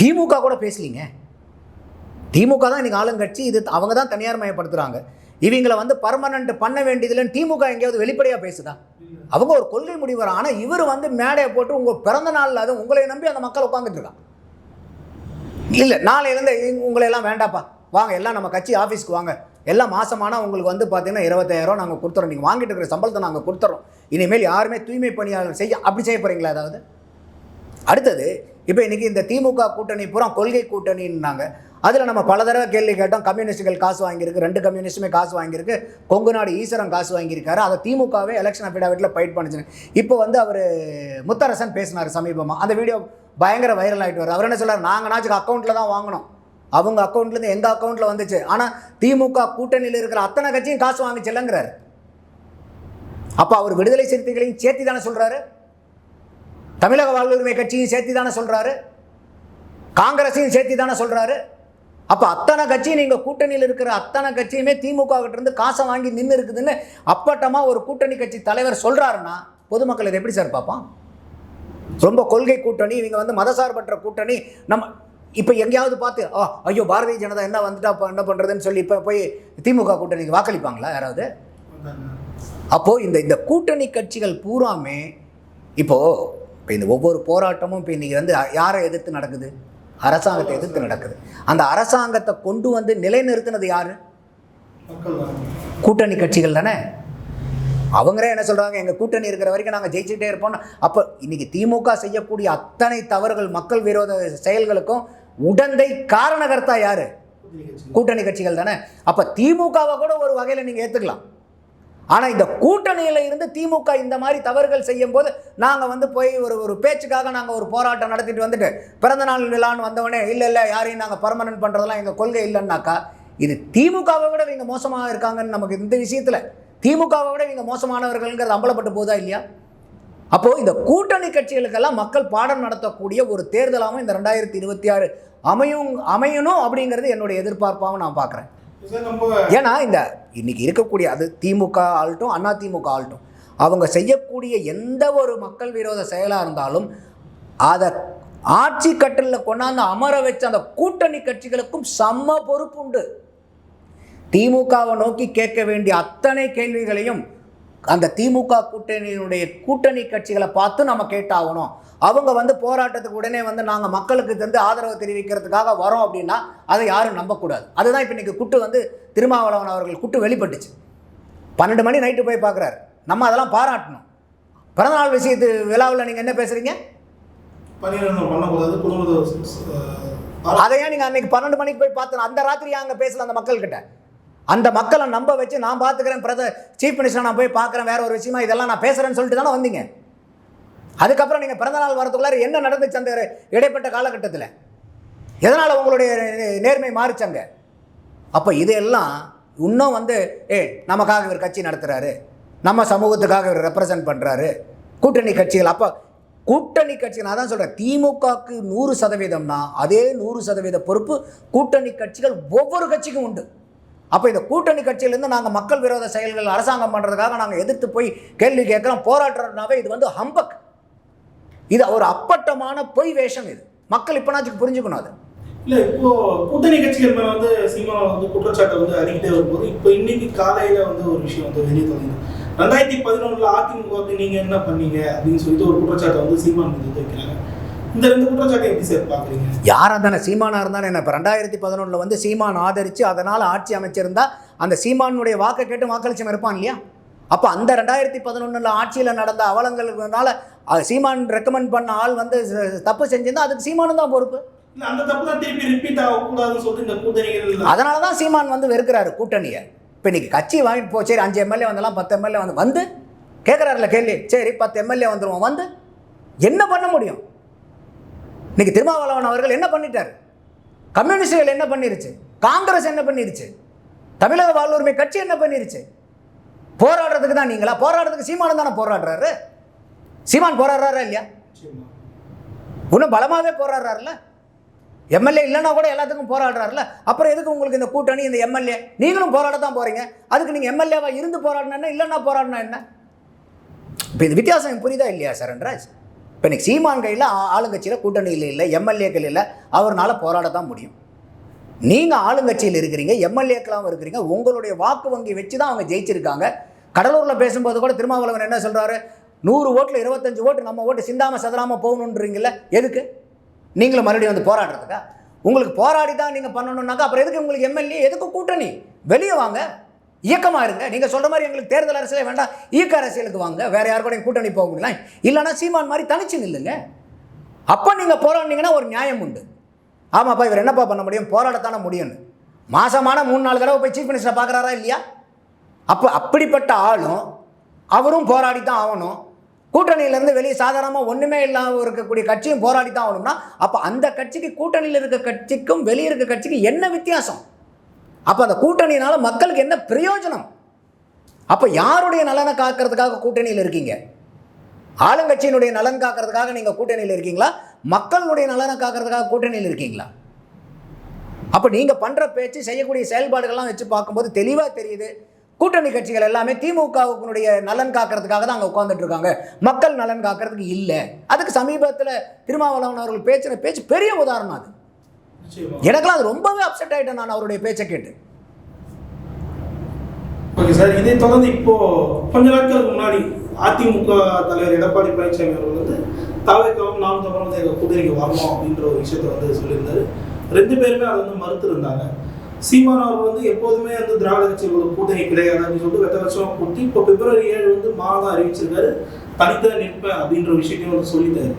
திமுக கூட பேசலீங்க. திமுக தான் இன்றைக்கி ஆளுங்கட்சி இது அவங்க தான் தனியார் மயப்படுத்துகிறாங்க இவங்களை வந்து பர்மனண்ட் பண்ண வேண்டியதில்லைன்னு திமுக எங்கேயாவது வெளிப்படையாக பேசுதா? அவங்க ஒரு கொள்கை முடிவர் ஆனால் இவர் வந்து மேடையை போட்டு உங்கள் பிறந்த நாளில் அது உங்களை நம்பி அந்த மக்கள் உட்காந்துட்டு இருக்கான் இல்லை நாளையிலேருந்து உங்களையெல்லாம் வேண்டாப்பா. வாங்க எல்லாம் நம்ம கட்சி ஆஃபீஸ்க்கு வாங்க. எல்லாம் மாசமானா உங்களுக்கு வந்து பார்த்தீங்கன்னா இருபத்தாயிரம் நாங்கள் கொடுத்துறோம். நீங்கள் வாங்கிட்டு இருக்கிற சம்பளத்தை நாங்கள் கொடுத்துறோம். இனிமேல் யாருமே தூய்மை பணியாளர் செய்ய அப்படி செய்ய போகிறீங்களா அதாவது அடுத்தது இப்போ இன்றைக்கி இந்த திமுக கூட்டணி பூரா கொள்கை கூட்டணின்னாங்க. அதில் நம்ம பல தடவை கேள்வி கேட்டோம். கம்யூனிஸ்ட்டுகள் காசு வாங்கியிருக்கு ரெண்டு கம்யூனிஸ்ட்டுமே காசு வாங்கியிருக்கு. கொங்கு நாடு ஈஸ்வரன் காசு வாங்கியிருக்காரு. அதை திமுகவே எலெக்ஷன் அஃபிடாவிட்டில் ஃபைட் பண்ணுச்சுன்னு. இப்போ வந்து அவர் முத்தரசன் பேசினார் சமீபமாக அந்த வீடியோ பயங்கர வைரல் ஆகிட்டு வருது. அவர் என்ன சொல்கிறார் நாங்கள் நாச்சுக்கு அக்கௌண்ட்டில் தான் வாங்கினோம் அவங்க அக்கௌண்ட்லேருந்து எங்கள் அக்கௌண்ட்டில் வந்துச்சு? ஆனால் திமுக கூட்டணியில் இருக்கிற அத்தனை கட்சியும் காசு வாங்கிச்சலங்கிறாரு அப்போ அவர் விடுதலை சிறுத்தைகளையும் சேர்த்து தானே சொல்கிறாரு தமிழக வாழ்வுரிமை கட்சியும் சேர்த்து தானே சொல்கிறாரு காங்கிரஸையும் சேர்த்து தானே சொல்கிறாரு அப்போ அத்தனை கட்சியும் நீங்கள் கூட்டணியில் இருக்கிற அத்தனை கட்சியுமே திமுக இருந்து காசை வாங்கி நின்று இருக்குதுன்னு அப்பட்டமாக ஒரு கூட்டணி கட்சி தலைவர் சொல்கிறாருன்னா பொதுமக்கள் இதை எப்படி சார் பார்ப்பான்? ரொம்ப கொள்கை கூட்டணி இவங்க வந்து மதசார்பற்ற கூட்டணி நம்ம இப்போ எங்கேயாவது பார்த்து ஆ ஐயோ பாரதிய ஜனதா என்ன வந்துட்டா என்ன பண்ணுறதுன்னு சொல்லி இப்போ போய் திமுக கூட்டணிக்கு வாக்களிப்பாங்களா யாராவது? அப்போது இந்த இந்த கூட்டணி கட்சிகள் பூராமே இப்போது இப்போ இந்த ஒவ்வொரு போராட்டமும் இப்போ இன்றைக்கி வந்து யாரை எதிர்த்து நடக்குது? அரசாங்கத்தை எதிர்த்து நடக்குது. அந்த அரசாங்கத்தை கொண்டு வந்து நிலைநிறுத்தினது யார்? கூட்டணி கட்சிகள் தானே. அவங்களே என்ன சொல்கிறாங்க எங்கள் கூட்டணி இருக்கிற வரைக்கும் நாங்கள் ஜெயிச்சுட்டே இருப்போம் அப்போ இன்றைக்கி திமுக செய்யக்கூடிய அத்தனை தவறுகள் மக்கள் விரோத செயல்களுக்கும் உடந்தை காரணகர்த்தா யார்? கூட்டணி கட்சிகள் தானே. அப்போ திமுகவை கூட ஒரு வகையில் நீங்கள் ஏற்றுக்கலாம் ஆனால் இந்த கூட்டணியில் இருந்து திமுக இந்த மாதிரி தவறுகள் செய்யும் போது நாங்கள் வந்து போய் ஒரு ஒரு பேச்சுக்காக நாங்கள் ஒரு போராட்டம் நடத்திட்டு வந்துட்டு பிறந்த நாள் விழான்னு வந்தவொடனே இல்லை இல்லை யாரையும் நாங்கள் பர்மனன்ட் பண்ணுறதெல்லாம் எங்கள் கொள்கை இல்லைன்னாக்கா இது திமுகவை விட இவங்க மோசமாக இருக்காங்கன்னு நமக்கு இந்த விஷயத்தில் திமுகவை விட இவங்க மோசமானவர்கள்ங்கிறது அம்பலப்பட்டு போதா இல்லையா? அப்போது இந்த கூட்டணி கட்சிகளுக்கெல்லாம் மக்கள் பாடம் நடத்தக்கூடிய ஒரு தேர்தலாகவும் இந்த ரெண்டாயிரத்தி இருபத்தி ஆறு அமையும் அமையணும் அப்படிங்கிறது என்னுடைய எதிர்பார்ப்பாகவும் நான் பார்க்குறேன். ஏன்னா இந்த இன்னைக்கு இருக்கக்கூடிய அது திமுக ஆகட்டும் அண்ணா திமுக ஆகட்டும் அவங்க செய்யக்கூடிய எந்த ஒரு மக்கள் விரோத செயலாக இருந்தாலும் அதை ஆட்சி கட்டலில் கொண்டாந்து அமர வச்ச அந்த கூட்டணி கட்சிகளுக்கும் செம்ம பொறுப்பு உண்டு திமுகவை நோக்கி கேட்க வேண்டிய அத்தனை கேள்விகளையும் அந்த திமுக கூட்டணியினுடைய கூட்டணி கட்சிகளை பார்த்து நம்ம கேட்டாகணும். அவங்க வந்து போராட்டத்துக்கு உடனே வந்து நாங்கள் மக்களுக்கு வந்து ஆதரவு தெரிவிக்கிறதுக்காக வரோம் அப்படின்னா அதை யாரும் நம்பக்கூடாது. அதுதான் இப்போ இன்றைக்கி குட்டு வந்து திருமாவளவன் அவர்கள் குட்டு வெளிப்பட்டுச்சு. பன்னெண்டு மணி நைட்டு போய் பார்க்குறாரு நம்ம அதெல்லாம் பாராட்டணும். பிறந்தநாள் விஷயத்து விழாவில் நீங்கள் என்ன பேசுகிறீங்க அதையே நீங்கள் அன்னைக்கு பன்னெண்டு மணிக்கு போய் பார்த்து அந்த ராத்திரி அங்கே பேசல அந்த மக்கள்கிட்ட. அந்த மக்களை நம்ப வச்சு நான் பார்த்துக்கிறேன் பிரதர் சீஃப் மினிஸ்டர் நான் போய் பார்க்குறேன் வேற ஒரு விஷயமா இதெல்லாம் நான் பேசுகிறேன்னு சொல்லிட்டு தானே வந்தீங்க? அதுக்கப்புறம் நீங்கள் பிறந்தநாள் வரதுக்குள்ளார என்ன நடந்துச்சு அந்த இடைப்பட்ட காலகட்டத்தில். எதனால் உங்களுடைய நேர்மை மாறிச்சாங்க? அப்போ இதையெல்லாம் இன்னும் வந்து ஏ நமக்காக இவர் கட்சி நடத்துகிறாரு நம்ம சமூகத்துக்காக இவர் ரெப்ரசன்ட் பண்ணுறாரு கூட்டணி கட்சிகள் அப்போ கூட்டணி கட்சி நான் தான் சொல்கிறேன் திமுகவுக்கு நூறு சதவீதம்னா அதே நூறு சதவீத பொறுப்பு கூட்டணி கட்சிகள் ஒவ்வொரு கட்சிக்கும் உண்டு. அப்போ இந்த கூட்டணி கட்சியிலேருந்து நாங்கள் மக்கள் விரோத செயல்கள் அரசாங்கம் பண்ணுறதுக்காக நாங்கள் எதிர்த்து போய் கேள்வி கேட்குறோம். போராடுறதுனாவே இது வந்து ஹம்பக் இது ஒரு அப்பட்டமான பொய் வேஷம் இது. மக்கள் இப்போனாச்சும் புரிஞ்சுக்கணும் அது. இல்லை இப்போ கூட்டணி கட்சிகள் மேலே வந்து சீமா வந்து குற்றச்சாட்டை வந்து அறிக்கிட்டே வரும்போது இப்போ இன்னைக்கு காலையில வந்து ஒரு விஷயம் வந்து வெளியே தோணுது ரெண்டாயிரத்தி பதினொன்றில் அதிமுகவுக்கு நீங்க என்ன பண்ணீங்க? அப்படின்னு சொல்லிட்டு ஒரு குற்றச்சாட்டை வந்து சீமான் வந்து வைக்கிறாங்க. இந்த ரெண்டு குற்றச்சாட்டை எப்படி சார் பாக்குறீங்க யாராக தானே சீமானாக இருந்தானே என்ன இப்போ ரெண்டாயிரத்தி பதினொன்றில் வந்து சீமான் ஆதரித்து அதனால் ஆட்சி அமைச்சிருந்தா அந்த சீமானுடைய வாக்கை கேட்டு வாக்களிச்சம் இருப்பான் இல்லையா? அப்போ அந்த ரெண்டாயிரத்தி பதினொன்றில் ஆட்சியில் நடந்த அவலங்களுக்குனால சீமான் ரெக்கமெண்ட் பண்ண ஆள் வந்து தப்பு செஞ்சிருந்தா அதுக்கு சீமானு தான் பொறுப்பு. அந்த தப்பு தான் திருப்பி ரிப்பீட் ஆகக்கூடாதுன்னு சொல்லிட்டு இந்த கூட்டணிகள் அதனால தான் சீமான் வந்து வெறுக்கிறாரு கூட்டணியை. இப்போ இன்னைக்கு கட்சி வாங்கிட்டு போ சரி அஞ்சு எம்எல்ஏ வந்தலாம் பத்து எம்எல்ஏ வந்து வந்து கேட்குறாருல கேள்வி சரி பத்து எம்எல்ஏ வந்துருவோம் வந்து என்ன பண்ண முடியும்? இன்னைக்கு திருமாவளவன் அவர்கள் என்ன பண்ணிட்டார்? கம்யூனிஸ்டுகள் என்ன பண்ணிருச்சு? காங்கிரஸ் என்ன பண்ணிருச்சு? தமிழக வாழ்வுரிமை கட்சி என்ன பண்ணிருச்சு? போராடுறதுக்கு தான் நீங்களா? போராடுறதுக்கு சீமானம் தானே போராடுறாரு? சீமான் போராடுறாரா இல்லையா? இன்னும் பலமாகவே போராடுறாருல்ல? எம்எல்ஏ இல்லைன்னா கூட எல்லாத்துக்கும் போராடுறாருல அப்புறம் எதுக்கு உங்களுக்கு இந்த கூட்டணி இந்த எம்எல்ஏ? நீங்களும் போராட தான் போகிறீங்க அதுக்கு நீங்கள் எம்எல்ஏவாக இருந்து போராடினா என்ன இல்லைன்னா போராடினா என்ன? இப்போ இது வித்தியாசம் புரியுதா இல்லையா சரண்ராஜ் இப்போ இன்னைக்கு சீமான் கையில் ஆளுங்கட்சியில் கூட்டணியில் இல்லை எம்எல்ஏக்கள் இல்லை அவர்னால போராட தான் முடியும். நீங்கள் ஆளுங்கட்சியில் இருக்கிறீங்க எம்எல்ஏக்களாகவும் இருக்கிறீங்க உங்களுடைய வாக்கு வங்கி வச்சு தான் அவங்க ஜெயிச்சிருக்காங்க. கடலூரில் பேசும்போது கூட திருமாவளவன் என்ன சொல்கிறாரு நூறு ஓட்டில் இருபத்தஞ்சு ஓட்டு நம்ம ஓட்டு சிந்தாமல் சதராமல் போகணுன்றீங்கள எதுக்கு? நீங்களும் மறுபடியும் வந்து போராடுறதுக்கா? உங்களுக்கு போராடி தான் நீங்கள் பண்ணணுன்னாக்கா அப்புறம் எதுக்கு உங்களுக்கு எம்எல்ஏ எதுக்கு கூட்டணி? வெளியே வாங்க. இயக்கமாக இருங்க. நீங்கள் சொல்கிற மாதிரி எங்களுக்கு தேர்தல் அரசியலே வேண்டாம். இயக்க அரசியலுக்கு வாங்க. வேறு யார் கூட கூட்டணி போக முடியலாம் இல்லைன்னா சீமான் மாதிரி தனிச்சு நில்லுங்க. அப்போ நீங்கள் போராடினீங்கன்னா ஒரு நியாயம் உண்டு. ஆமாப்பா இவர் என்னப்பா பண்ண முடியும்? போராடத்தானே முடியும்னு மாசமான மூணு நாலு தடவை போய் சீஃப் மினிஸ்டரை பார்க்குறாரா இல்லையா? அப்போ அப்படிப்பட்ட ஆளும் அவரும் போராடி தான் ஆகணும். கூட்டணியிலேருந்து வெளியே சாதாரணமாக ஒன்றுமே இல்லாமல் இருக்கக்கூடிய கட்சியும் போராடி தான் ஆகணும்னா அப்போ அந்த கட்சிக்கு கூட்டணியில் இருக்க கட்சிக்கும் வெளியே இருக்க கட்சிக்கு என்ன வித்தியாசம்? அப்போ அந்த கூட்டணியினால் மக்களுக்கு என்ன பிரயோஜனம்? அப்போ யாருடைய நலனை காக்கிறதுக்காக கூட்டணியில் இருக்கீங்க? ஆளுங்கட்சியினுடைய நலன் காக்கிறதுக்காக நீங்கள் கூட்டணியில் இருக்கீங்களா? மக்களுடைய நலனை காக்கிறதுக்காக கூட்டணியில் இருக்கீங்களா? அப்போ நீங்கள் பண்ணுற பேச்சு செய்யக்கூடிய செயல்பாடுகள்லாம் வச்சு பார்க்கும்போது தெளிவாக தெரியுது. கூட்டணி கட்சிகள் எல்லாமே திமுகவுக்குனுடைய நலன் காக்கிறதுக்காக தான் அங்கே உட்காந்துட்டு இருக்காங்க. மக்கள் நலன் காக்கிறதுக்கு இல்லை. அதுக்கு சமீபத்தில் திருமாவளவன் அவர்கள் பேச்சின பேச்சு பெரிய உதாரணம் அது. எனக்கெல்லாம் அது ரொம்பவே அப்செட் ஆகிட்டேன் நான் அவருடைய பேச்சை கேட்டு. ஓகே சார் இதை தொடர்ந்து இப்போ கொஞ்ச நாட்களுக்கு முன்னாடி அதிமுக தலைவர் எடப்பாடி பழனிசாமி அவர்கள் வந்து தாவேக்காவும் நாம் எங்கள் கூட்டணிக்கு வரணும் அப்படின்ற ஒரு விஷயத்த வந்து சொல்லியிருந்தாரு. ரெண்டு பேருமே அதை வந்து மறுத்திருந்தாங்க. சீமான் அவர்கள் வந்து எப்போதுமே வந்து திராவிட கட்சிகளோட கூட்டணி கிடையாது அப்படின்னு சொல்லிட்டு வெட்ட வருஷம் கூட்டி இப்போ பிப்ரவரி ஏழு வந்து மாதம் அறிவிச்சிருக்காரு. தனித்தான் நிற்பேன் அப்படின்ற விஷயத்தையும் வந்து சொல்லிட்டாரு.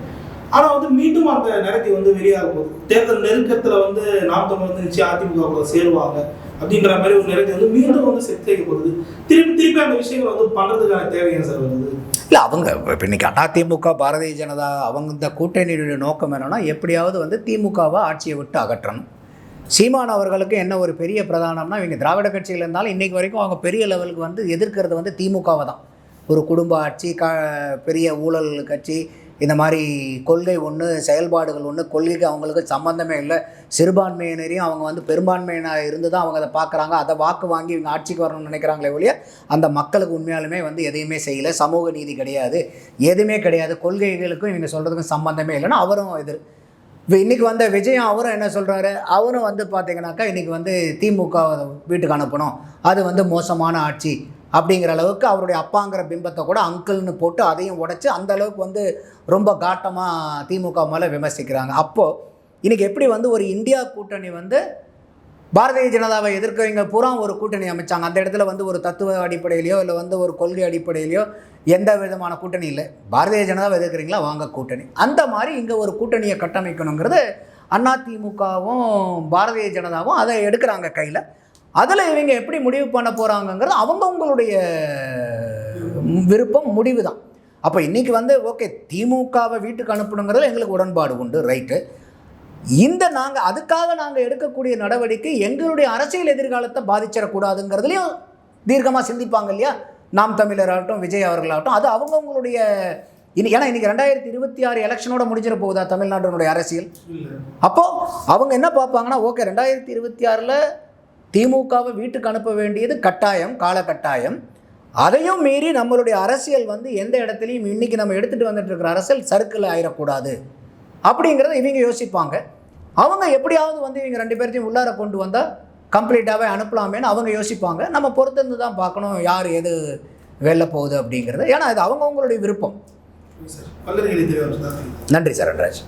ஆனா வந்து மீண்டும் அந்த நேரத்தை வந்து வெளியாக போகுது தேர்தல் நெருக்கத்துல வந்து நாம் தமிழ் வந்து நிச்சயம் அதிமுக கூட சேருவாங்க அப்படின்ற மாதிரி ஒரு நேரத்தை வந்து மீண்டும் வந்து செட் செய்யப்படுது திருப்பி திருப்பி அந்த விஷயங்களை வந்து பண்றதுக்கான தேவையான சார் வருது? இல்லை அவங்க இப்போ இன்னைக்கு அதிமுக பாரதிய ஜனதா அவங்க இந்த கூட்டணியுடைய நோக்கம் என்னன்னா எப்படியாவது வந்து திமுகவை ஆட்சியை விட்டு அகற்றணும். சீமான் அவர்களுக்கு என்ன ஒரு பெரிய பிரதானம்னா இவங்க திராவிட கட்சியில் இருந்தாலும் இன்றைக்கு வரைக்கும் அவங்க பெரிய லெவலுக்கு வந்து எதிர்க்கிறது வந்து திமுகவை தான். ஒரு குடும்ப ஆட்சி க பெரிய ஊழல் கட்சி இந்த மாதிரி கொள்கை ஒன்று செயல்பாடுகள் ஒன்று கொள்கைக்கு அவங்களுக்கு சம்மந்தமே இல்லை. சிறுபான்மையினரையும் அவங்க வந்து பெரும்பான்மையினர் இருந்து தான் அவங்க அதை பார்க்குறாங்க. அதை வாக்கு வாங்கி இவங்க ஆட்சிக்கு வரணும்னு நினைக்கிறாங்களே ஒழிய அந்த மக்களுக்கு உண்மையாலுமே வந்து எதையுமே செய்யலை. சமூக நீதி கிடையாது. எதுவுமே கிடையாது. கொள்கைகளுக்கும் இவங்க சொல்கிறதுக்கும் சம்மந்தமே இல்லைன்னா அவரும் எதிர் இப்போ இன்றைக்கி வந்த விஜயம் அவரும் என்ன சொல்கிறாரு அவரும் வந்து பார்த்தீங்கன்னாக்கா இன்றைக்கி வந்து திமுக வீட்டுக்கு அனுப்பணும். அது வந்து மோசமான ஆட்சி. அப்படிங்கிற அளவுக்கு அவருடைய அப்பாங்கிற பிம்பத்தை கூட அங்கிள்னு போட்டு அதையும் உடைச்சி அந்த அளவுக்கு வந்து ரொம்ப காட்டமாக திமுக மேலே விமர்சிக்கிறாங்க. அப்போது இன்றைக்கி எப்படி வந்து ஒரு இந்தியா கூட்டணி வந்து பாரதிய ஜனதாவை எதிர்க்கவங்க பூரா ஒரு கூட்டணி அமைச்சாங்க. அந்த இடத்துல வந்து ஒரு தத்துவ அடிப்படையிலையோ இல்லை வந்து ஒரு கொள்கை அடிப்படையிலையோ எந்த விதமான கூட்டணி இல்லை. பாரதிய ஜனதாவை எதிர்க்கிறீங்களா? வாங்க கூட்டணி. அந்த மாதிரி இங்கே ஒரு கூட்டணியை கட்டமைக்கணுங்கிறது அதிமுகவும் பாரதிய ஜனதாவும் அதை எடுக்கிறாங்க கையில். அதில் இவங்க எப்படி முடிவு பண்ண போகிறாங்கங்கிறது அவங்கவுங்களுடைய விருப்பம் முடிவு தான் அப்போ இன்றைக்கி வந்து ஓகே திமுகவை வீட்டுக்கு அனுப்பணுங்கிறதுல எங்களுக்கு உடன்பாடு உண்டு ரைட்டு இந்த நாங்கள் அதுக்காக நாங்கள் எடுக்கக்கூடிய நடவடிக்கை எங்களுடைய அரசியல் எதிர்காலத்தை பாதிச்சிடக்கூடாதுங்கிறதுலையும் தீர்க்கமாக சிந்திப்பாங்க இல்லையா? நாம் தமிழராகட்டும் விஜய் அவர்களாகட்டும் அது அவங்கவுங்களுடைய இனி ஏன்னா இன்னைக்கு ரெண்டாயிரத்தி இருபத்தி ஆறு எலெக்ஷனோட முடிஞ்சிட போகுதா தமிழ்நாட்டினுடைய அரசியல்? அப்போது அவங்க என்ன பார்ப்பாங்கன்னா ஓகே ரெண்டாயிரத்தி இருபத்தி ஆறில் திமுகவை வீட்டுக்கு அனுப்ப வேண்டியது கட்டாயம் கால கட்டாயம் அதையும் மீறி நம்மளுடைய அரசியல் வந்து எந்த இடத்துலையும் இன்னைக்கு நம்ம எடுத்துகிட்டு வந்துட்டு இருக்கிற அரசியல் சர்க்கிள் ஆயிடக்கூடாது அப்படிங்கிறத இவங்க யோசிப்பாங்க. அவங்க எப்படியாவது வந்து இவங்க ரெண்டு பேர்த்தையும் உள்ளார கொண்டு வந்தால் கம்ப்ளீட்டாகவே அனுப்பலாமேன்னு அவங்க யோசிப்பாங்க. நம்ம பொறுத்திருந்து தான் பார்க்கணும் யார் எது வெளில போகுது அப்படிங்கிறது. ஏன்னா இது அவங்கவுங்களுடைய விருப்பம். நன்றி சார் நடராஜ்